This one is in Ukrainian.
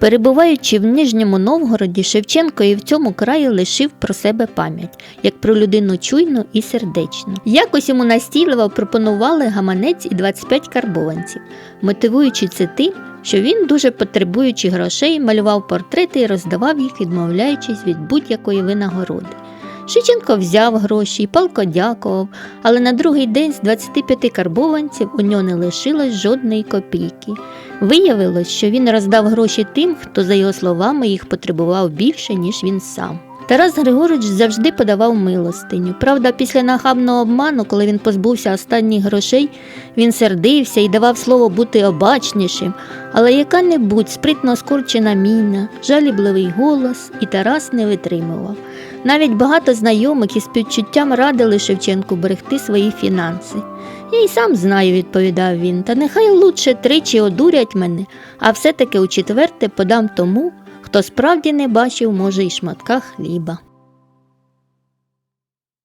Перебуваючи в Нижньому Новгороді, Шевченко і в цьому краї лишив про себе пам'ять, як про людину чуйну і сердечну. Якось йому настійливо пропонували гаманець і 25 карбованців, мотивуючи це тим, що він, дуже потребуючи грошей, малював портрети і роздавав їх, відмовляючись від будь-якої винагороди. Шевченко взяв гроші і палко дякував, але на другий день з 25 карбованців у нього не лишилось жодної копійки. Виявилось, що він роздав гроші тим, хто, за його словами, їх потребував більше, ніж він сам. Тарас Григорович завжди подавав милостиню. Правда, після нахабного обману, коли він позбувся останніх грошей, він сердився і давав слово бути обачнішим, але яка-небудь спритно скорчена міна, жалібливий голос, і Тарас не витримував. Навіть багато знайомих із співчуттям радили Шевченку берегти свої фінанси. Я й сам знаю, відповідав він, та нехай лучше тричі одурять мене, а все-таки у четверте подам тому, хто справді не бачив, може, й шматка хліба.